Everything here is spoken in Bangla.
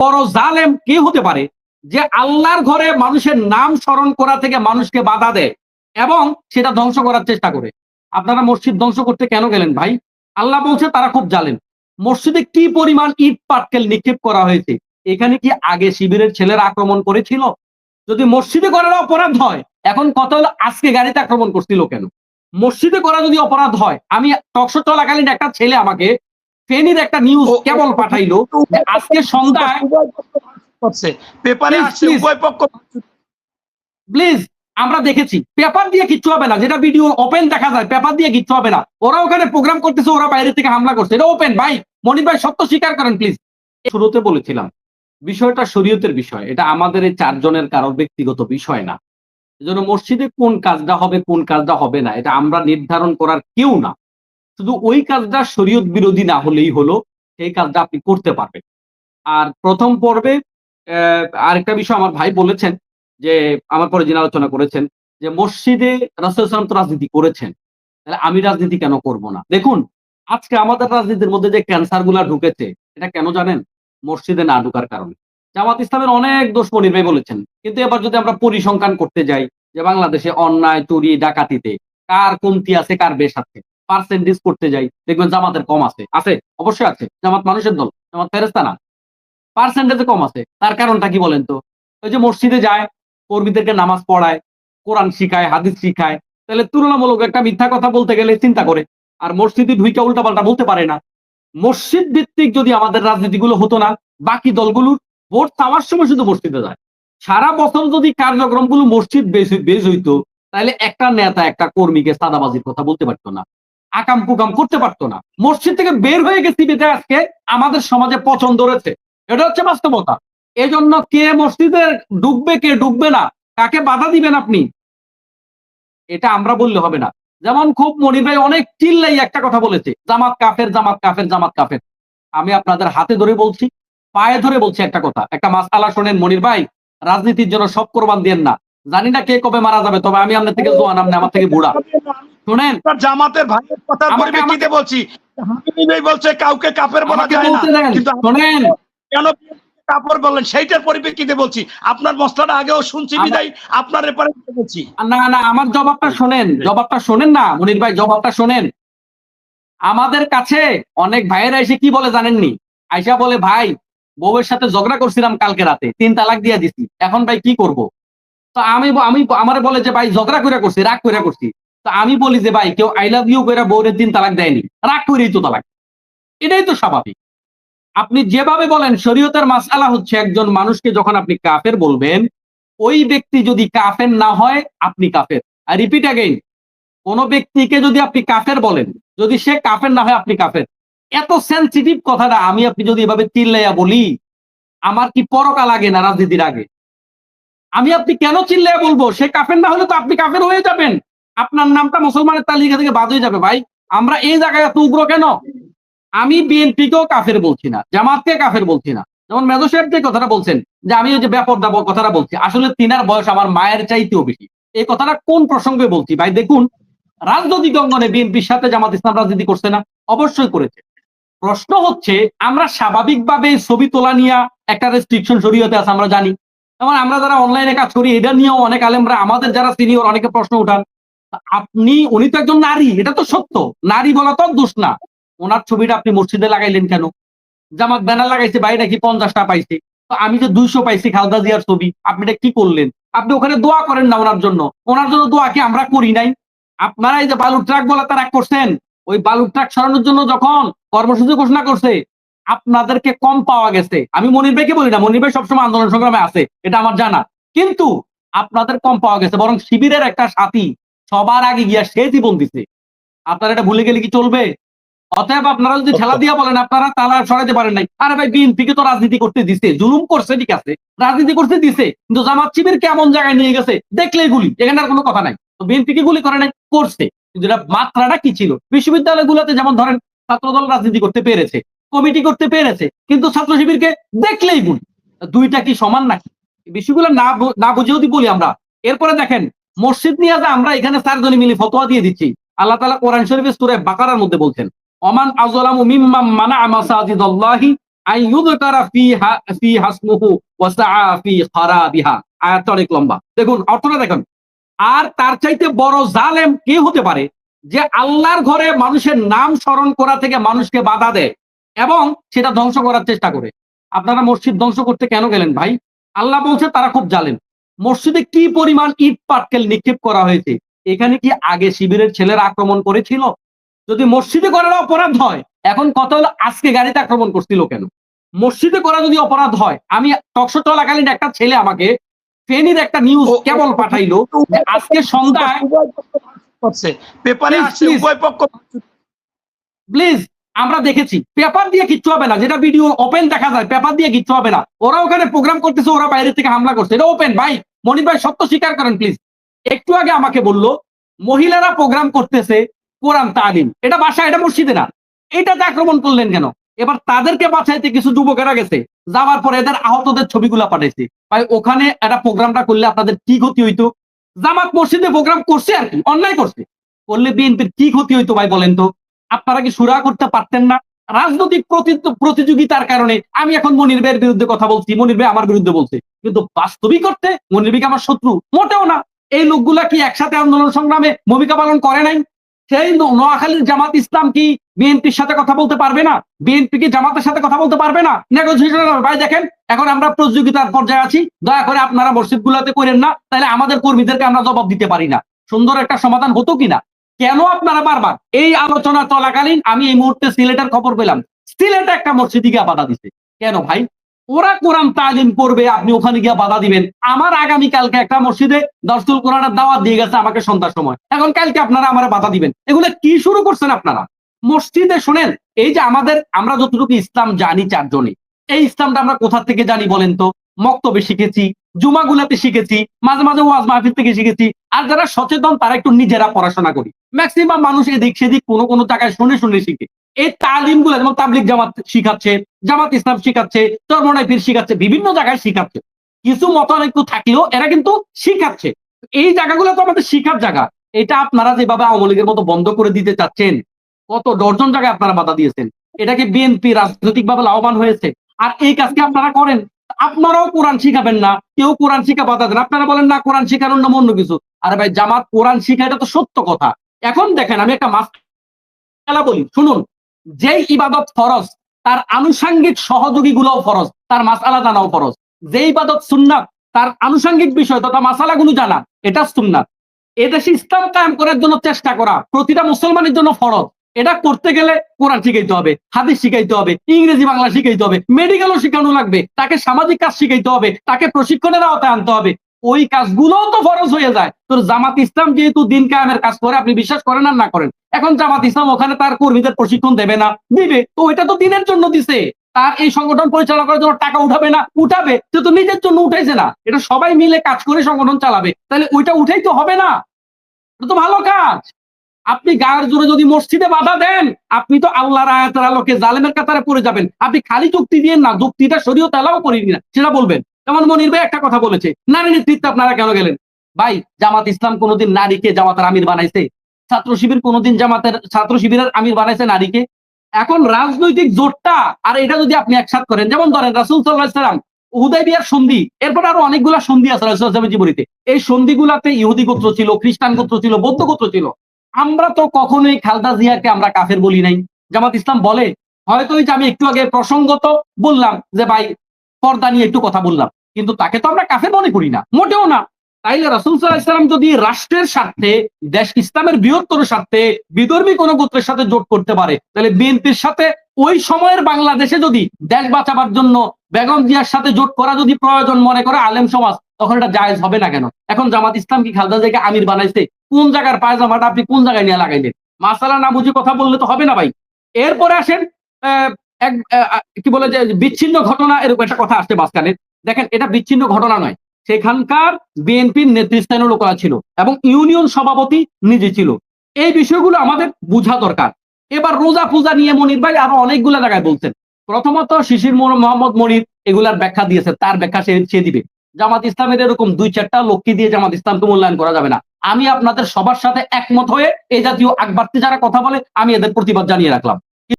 বড় জালেম কে হতে পারে? যে আল্লাহর ঘরে মানুষের নাম স্মরণ করা থেকে মানুষকে বাধা দেয় এবং সেটা ধ্বংস করার চেষ্টা করে। আপনারা মসজিদ ধ্বংস করতে কেন গেলেন ভাই? আল্লাহ বলছে, তারা খুব জালেন মসজিদে কি পরিমাণ ইট, পাটকেল নিক্ষেপ করা হয়েছে? এখানে কি আগে শিবিরের ছেলেরা আক্রমণ করেছিল? যদি মসজিদে করার অপরাধ হয়, এখন কথা হলো? আজকে গাড়িতে আক্রমণ করছিল কেন? মসজিদে করা যদি অপরাধ হয়, আমি টকশো চলাকালীন একটা ছেলে আমাকে ফেনীর একটা নিউজ কেবল পাঠাইলো আজকে সন্ধ্যায় উভয় পক্ষ করছে পেপারে আসছে উভয় পক্ষ প্লিজ আমরা দেখেছি পেপার দিয়ে কিচ্ছু হবে না যেটা ভিডিও ওপেন দেখা যায় পেপার দিয়ে কিচ্ছু হবে না ওরা ওখানে প্রোগ্রাম করতেছে ওরা বাইরে থেকে হামলা করছে এটা ওপেন ভাই মনির ভাই সত্য স্বীকার করেন প্লিজ শুরুতে বলেছিলাম বিষয়টা শরীয়তের বিষয় এটা আমাদের এই চারজনের কারোর ব্যক্তিগত বিষয় না এজন্য মসজিদে কোন কাজটা হবে কোন কাজটা হবে না এটা আমরা নির্ধারণ করার কেউ না শুধু ওই কাজটা শরীয়ত বিরোধী না হলেই হলো, সেই কাজটা আপনি করতে পারবেন। আর প্রথম পর্বে আরেকটা বিষয় আমার ভাই বলেছেন, যে আমার পরে যিনি আলোচনা করেছেন, যে মসজিদে রাসুলাম তো রাজনীতি করেছেন, তাহলে আমি রাজনীতি কেন করব না? দেখুন, আজকে আমাদের রাজনীতির মধ্যে যে ক্যান্সারগুলা ঢুকেছে, এটা কেন জানেন? মসজিদে না ঢুকার কারণে। জামাত ইসলামের অনেক দোষ ভাই বলেছেন, কিন্তু এবার যদি আমরা পরিসংখ্যান করতে যাই, যে বাংলাদেশে অন্যায়, চুরি, ডাকাতিতে কার কমতি আছে, কার বেশ আছে পার্সেন্টেজ করতে যাই, দেখবেন জামাতের কম আছে। আছে? অবশ্যই আছে। জামাত মানুষের দল, জামাত ফেরেস্তা না। পার্সেন্টেজে কম আছে। তার কারণটা কি বলেন তো? ওই যে মসজিদে যায়, কর্মীদেরকে নামাজ পড়ায়, কোরআন শিখায়, হাদিস শিখায়, তাহলে তুলনামূলক একটা মিথ্যা কথা বলতে গেলে চিন্তা করে। আর মসজিদে ঢুইকা উল্টাপাল্টা বলতে পারে না। মসজিদ ভিত্তিক যদি আমাদের রাজনীতিগুলো হতো না, বাকি দলগুলোর ভোট চাওয়ার সময় শুধু মসজিদে যায়। সারা বছর যদি কার্যক্রমগুলো মসজিদ বেশ হইতো, তাহলে একটা নেতা, একটা কর্মীকে সাদাবাজির কথা বলতে পারতো না। আকাম কুকাম করতে পারতো না। মসজিদ থেকে বের হয়ে গেছি বেঁধে আজকে আমাদের সমাজে পছন্দ রয়েছে। এটা হচ্ছে বাস্তবতা। এজন্য কে মসজিদে ডুববে, কে ডুববে না, কাকে বাধা দিবেন আপনি? এটা আমরা বললে হবে না। যেমন খুব মনির ভাই অনেক চিল্লাই একটা কথা বলেছে, জামাত কাফের জামাত কাফের জামাত কাফের। আমি আপনাদের হাতে ধরে বলছি, পায়ে ধরে বলছি একটা কথা। একটা মাসালা শোনেন মনির ভাই, রাজনীতির জন্য সব কোরবান দিয়েন না। জানি না কে কবে মারা যাবে তবে আমি আপনার থেকে জোয়ান আপনি আমার থেকে বুড়া। শুনেন? জামাতের ভাইয়ের কথা পরিপ্রেক্ষিতে বলছি? হাবিবি বলছে কাউকে কাপের বলা যায় না। কিন্তু শোনেন। কেন কাপড় বললেন? সেইটার পরিপ্রেক্ষিতে বলছি। আপনার মশলাটা আগেও শুনছি বিদায়। আপনার ব্যাপারে বলছি। না না আমার জবাবটা শোনেন জবাবটা শোনেন না মনির ভাই জবাবটা শোনেন। আমাদের কাছে অনেক ভাইয়েরা এসে কি বলে জানেননি? আইসা বলে ভাই বউয়ের সাথে ঝগড়া করছিলাম কালকে রাতে তিন তালাক দিয়ে দিছি। এখন ভাই কি করব? তো আমি আমি আমার বলে যে, ভাই, ঝগড়া করে করছি, রাগ করে করছি। তো আমি বলি যে, ভাই, কেউ আই লাভ ইউ করে বউরের তিন তালাক দেয়নি। রাগ করেই তো তালাক। এটাই তো স্বাভাবিক। আপনি যেভাবে বলেন, শরীয়তের মাসালা হচ্ছে একজন মানুষকে যখন আপনি কাফের বলবেন, ওই ব্যক্তি যদি কাফের না হয়, আপনি কাফের। আর রিপিট অ্যাগেইন কোন ব্যক্তিকে যদি আপনি কাফের বলেন, যদি সে কাফের না হয়, আপনি কাফের। এত সেন্সিটিভ কথাটা আমি আপনি যদি এভাবে চিল্লাইয়া বলি, আমার কি পরকা লাগে না রাজনীতির আগে? আমি আপনি কেন চিল্লাইয়া বলব? সে কাফের না হলে তো আপনি কাফের হয়ে যাবেন। আপনার নামটা মুসলমানের তালিকা থেকে বাদ হয়ে যাবে, ভাই। আমরা এই জায়গায় এত উগ্র কেন? আমি বিএনপি বিএনপিকেও কাফের বলছি না, জামাতকে কাফের বলছি না। যেমন মেজো সাহেব যে কথাটা বলছেন, যে আমি ওই যে ব্যাপারটা কথাটা বলছি, আসলে তিনার বয়স আমার মায়ের চাইতেও বেশি। এই কথাটা কোন প্রসঙ্গে বলছি? ভাই, দেখুন, রাজনৈতিক অঙ্গনে বিএনপির সাথে জামাত ইসলাম রাজনীতি করছে না, অবশ্যই করেছে। প্রশ্ন হচ্ছে, আমরা স্বাভাবিকভাবে ছবি তোলা নিয়ে একটা রেস্ট্রিকশন শরীয়তে আছে, আমরা জানি। যেমন আমরা যারা অনলাইনে কাজ করি এটা নিয়েও অনেক আলেমরা, আমাদের যারা সিনিয়র অনেকে প্রশ্ন উঠান, আপনি, উনি তো একজন নারী, এটা তো সত্য। নারী বলা তো দোষ না। ওনার ছবিটা আপনি মসজিদে লাগাইলেন কেন? জামাত ব্যানার লাগাইছে বাইরে নাকি পঞ্চাশটা পাইছে। তো আমি যে দুইশো পাইছি খালদা জিয়ার ছবি, আপনি এটা কি করলেন? আপনি ওখানে দোয়া করেন না ওনার জন্য। ওনার জন্য দোয়া কি আমরা করি নাই? আপনারা এই যে বালুর ট্রাক বলা তারা করছেন। ওই বালুর ট্রাক সরানোর জন্য যখন কর্মসূচি ঘোষণা করছে আপনাদেরকে কম পাওয়া গেছে। আমি মনির ভাইকে বলি না, মনির ভাই সবসময় আন্দোলন সংগ্রামে আছে, এটা আমার জানা। কিন্তু আপনাদের কম পাওয়া গেছে, বরং শিবিরের একটা সাথী সবার আগে গিয়া সে জীবন দিছে। আপনারা এটা ভুলে গেলে কি চলবে? অতএব আপনারা যদি ঠেলা দিয়া বলেন, আপনারা তারা সরাইতে পারেন নাই। আরে ভাই বিএনপিকে তো রাজনীতি করতে দিছে, জুলুম করছে, ঠিক আছে, রাজনীতি করতে দিছে, কিন্তু জামাত শিবির কেমন জায়গায় নিয়ে গেছে, দেখলেই গুলি, এখানে আর কোনো কথা নাই। তো বিএনপি কি গুলি করে নাই? করছে। কিন্তু এটা মাত্রাটা কি ছিল? বিশ্ববিদ্যালয় গুলোতে যেমন ধরেন ছাত্রদল রাজনীতি করতে পেরেছে কমিটি করতে পেরেছে, কিন্তু ছাত্র শিবিরকে দেখলেই গুলি দুইটা কি সমান নাকি? বিষয়গুলো না বুঝে যদি বলি আমরা, এরপরে দেখেন, মসজিদ নিয়ে আমরা এখানে চারজনে মিলে ফতোয়া দিয়ে দিচ্ছি, আল্লাহ তালা কোরআন শরীফের সুরে বাকারার মধ্যে বলছেন অমান মানা আর তার চাইতে বড় জালেম কে হতে পারে? যে আল্লাহর ঘরে মানুষের নাম স্মরণ করা থেকে মানুষকে বাধা দেয়। এবং সেটা ধ্বংস করার চেষ্টা করে আপনারা মসজিদ ধ্বংস করতে কেন গেলেন ভাই আল্লাহ বলছে তারা খুব জালেন মসজিদে কি পরিমাণ ইট পাটকেল নিক্ষেপ করা হয়েছে এখানে কি আগে শিবিরের ছেলেরা আক্রমণ করেছিল যদি মসজিদে করার অপরাধ হয় এখন কথা হলো আজকে গাড়িতে আক্রমণ করছিল কেন মসজিদে করা যদি অপরাধ হয় আমি টকশো চলাকালীন একটা ছেলে আমাকে ফেনীর একটা নিউজ কেবল পাঠাইলো আজকে সন্ধ্যায় পেপারে প্লিজ আমরা দেখেছি পেপার দিয়ে কিচ্ছু হবে না, যেটা ভিডিও ওপেন দেখা যায় পেপার দিয়ে কিচ্ছু হবে না। ওরা ওখানে প্রোগ্রাম করতেছে, ওরা বাইরে থেকে হামলা করছে। এটা ওপেন ভাই, মনির ভাই সত্য স্বীকার করেন প্লিজ একটু আগে আমাকে বলল, মহিলারা প্রোগ্রাম করতেছে কোরআন তালিম। এটা বাসা এটা মসজিদে না। এটাতে আক্রমণ করলেন কেন? এবার তাদেরকে বাঁচাইতে কিছু যুবকেরা গেছে। যাওয়ার পরে এদের আহতদের ছবিগুলা পাঠাইছে। ভাই, ওখানে একটা প্রোগ্রামটা করলে আপনাদের কি ক্ষতি হইতো? জামাত মসজিদে প্রোগ্রাম করছে আর কি, অন্যায় করছে। করলে বিএনপির কি ক্ষতি হইতো ভাই বলেন তো? আপনারা কি সুরা করতে পারতেন না? রাজনৈতিক প্রতিযোগিতার কারণে আমি এখন মনির ভাইয়ের বিরুদ্ধে কথা বলছি, মনির ভাই আমার বিরুদ্ধে বলছে। কিন্তু বাস্তবিক করতে মনির ভাইকে আমার শত্রু, মোটেও না। এই লোকগুলা কি একসাথে আন্দোলন সংগ্রামে ভূমিকা পালন করে নাই? সেই নোয়াখালীর জামাত ইসলাম কি বিএনপির সাথে কথা বলতে পারবে না? বিএনপি কি জামাতের সাথে কথা বলতে পারবে না? ভাই দেখেন, এখন আমরা প্রতিযোগিতার পর্যায়ে আছি। দয়া করে আপনারা মসজিদ গুলাতে করেন না, তাহলে আমাদের কর্মীদেরকে আমরা জবাব দিতে পারি না। সুন্দর একটা সমাধান হতো কিনা? কেন আপনারা বারবার এই আলোচনা চলাকালীন আমি এই মুহূর্তে সিলেটের খবর পেলাম। সিলেটে একটা মসজিদে গিয়ে বাধা দিছে। কেন ভাই? ওরা কোরআন তালিম করবে, আপনি ওখানে গিয়ে বাধা দিবেন। আমার আগামী কালকে একটা মসজিদে দর্শুল কোরআনের দাওয়াত দিয়ে গেছে আমাকে সন্ধ্যার সময়। এখন কালকে আপনারা আমার বাধা দিবেন। এগুলো কি শুরু করছেন আপনারা? মসজিদে শোনেন, এই যে আমাদের, আমরা যতটুকু ইসলাম জানি চারজনে এই ইসলামটা আমরা কোথা থেকে জানি বলেন তো? মক্তবে শিখেছি, জুমাগুলাতে শিখেছি, মাঝে মাঝে ওয়াজ মাহফিল থেকে শিখেছি। আর যারা সচেতন, তারা একটু নিজেরা পড়াশোনা করি। ম্যাক্সিমাম মানুষ এদিক সেদিক কোনো কোনো জায়গায় শুনে শুনে শিখে। এই তালিমগুলো যেমন তাবলিক জামাত শিখাচ্ছে, জামাত ইসলাম শিখাচ্ছে, চর্মনাইফির শিখাচ্ছে, বিভিন্ন জায়গায় শিখাচ্ছে। কিছু মতানৈক্য থাকলেও এরা কিন্তু শিখাচ্ছে। এই জায়গাগুলো তো আমাদের শিখার জায়গা। এটা আপনারা যেভাবে আওয়ামী লীগের মতো বন্ধ করে দিতে চাচ্ছেন, কত ডর্জন জায়গায় আপনারা বাধা দিয়েছেন। এটাকে বিএনপি রাজনৈতিকভাবে লাভবান হয়েছে। আর এই কাজকে আপনারা করেন। আপনারাও কোরআন শিখাবেন না, কেউ কোরআন শিখা বাধা দেন আপনারা বলেন, না, কোরআন শিখানোর নাম অন্য কিছু। আরে ভাই, জামাত কোরআন শিখা, এটা তো সত্য কথা। এখন দেখেন, আমি একটা মাস বলি, শুনুন যে ইবাদত ফরজ, তার আনুষাঙ্গিক সহযোগী গুলোও ফরজ, তার মাসালা জানাও ফরজ। যে ইবাদত সুন্নাত, তার আনুষাঙ্গিক বিষয় তথা মাসালাগুলো জানা, এটা সুন্নাত। এদেশে ইসলাম কায়েম করার জন্য চেষ্টা করা, প্রতিটা মুসলমানের জন্য ফরজ। এটা করতে গেলে কোরআন শিখাইতে হবে, হাদিস শিখাইতে হবে, ইংরেজি বাংলা শিখাইতে হবে, মেডিকেলও শিখানো লাগবে, তাকে সামাজিক কাজ শিখাইতে হবে, তাকে প্রশিক্ষণের আওতায় আনতে হবে। ওই কাজগুলোও তো ফরজ হয়ে যায়। তোর জামাত ইসলাম যেহেতু দিন কায়েমের কাজ করে, আপনি বিশ্বাস করেন আর না করেন, এখন জামাত ইসলাম ওখানে তার কর্মীদের প্রশিক্ষণ দেবে না, দিবে। তো ওইটা তো দিনের জন্য দিছে। তার এই সংগঠন পরিচালনা করার জন্য টাকা উঠাবে না, উঠাবে, সে তো নিজের জন্য উঠাইছে না। এটা সবাই মিলে কাজ করে সংগঠন চালাবে। তাহলে ওইটা উঠাই তো হবে না। এটা তো ভালো কাজ। আপনি গায়ের জোরে যদি মসজিদে বাধা দেন, আপনি তো আল্লাহর আয়াতের আলোকে জালেমের কাতারে পড়ে যাবেন। আপনি খালি যুক্তি দিয়ে না, যুক্তিটা সরিয়ে তেলাও করিনি না, সেটা বলবেন। যেমন মনির ভাই একটা কথা বলেছে, নারী নেতৃত্বে আপনারা কেন গেলেন? ভাই, জামাত ইসলাম কোনোদিন নারীকে জামাতের আমির বানাইছে? ছাত্র শিবির কোনোদিন জামাতের, ছাত্র শিবিরের আমির বানাইছে নারীকে? এখন রাজনৈতিক জোটটা, আর এটা যদি আপনি একসাথ করেন, যেমন ধরেন রাসুল সাল্লাহ সাল্লাম বিয়ার সন্ধি, এরপর আরও অনেকগুলা সন্ধি আছে রাসুলের জীবনীতে। এই সন্ধিগুলাতে ইহুদি গোত্র ছিল, খ্রিস্টান গোত্র ছিল, বৌদ্ধ গোত্র ছিল। আমরা তো কখনোই খালদা জিয়াকে আমরা কাফের বলি নাই। জামাত ইসলাম বলে, হয়তো ওই যে আমি একটু আগে প্রসঙ্গত বললাম যে, ভাই, পর্দা নিয়ে একটু কথা বললাম। কিন্তু তাকে তো আমরা কাফের মনে করি না মোটেও না। তাইলে রাসুল সাল্লাহাম যদি রাষ্ট্রের স্বার্থে দেশ ইসলামের বৃহত্তর স্বার্থে বিধর্মী কোন গোত্রের সাথে জোট করতে পারে তাহলে বিএনপির সাথে ওই সময়ের বাংলাদেশে যদি দেশ বাঁচাবার জন্য বেগম জিয়ার সাথে জোট করা যদি প্রয়োজন মনে করে আলেম সমাজ তখন এটা জায়েজ হবে না কেন? এখন জামাত ইসলাম কি খালদা জিয়াকে আমির বানাইছে? কোন জায়গার পায়জামাটা আপনি কোন জায়গায় নিয়ে লাগাইলেন? মাসালা না বুঝে কথা বললে তো হবে না ভাই। এরপরে আসেন আহ, এক কি বলে যে বিচ্ছিন্ন ঘটনা এরকম একটা কথা আসছে মাঝখানে। দেখেন, এটা বিচ্ছিন্ন ঘটনা নয়। সেখানকার বিএনপির নেতৃস্থানীয় লোকেরা ছিল এবং ইউনিয়ন সভাপতি নিজে ছিল। এই বিষয়গুলো আমাদের বোঝা দরকার। এবার রোজা পূজা নিয়ে মনির ভাই আরও অনেকগুলো জায়গায় বলছেন। প্রথমত শিশির মোহাম্মদ মনির এগুলার ব্যাখ্যা দিয়েছে, তার ব্যাখ্যা সে সে দিবে। জামাত ইসলামের এরকম দুই চারটা লোককে দিয়ে জামাত ইসলামকে মূল্যায়ন করা যাবে না। আমি আপনাদের সবার সাথে একমত হয়ে এই জাতীয় আকবার্তি যারা কথা বলে, আমি এদের প্রতিবাদ জানিয়ে রাখলাম।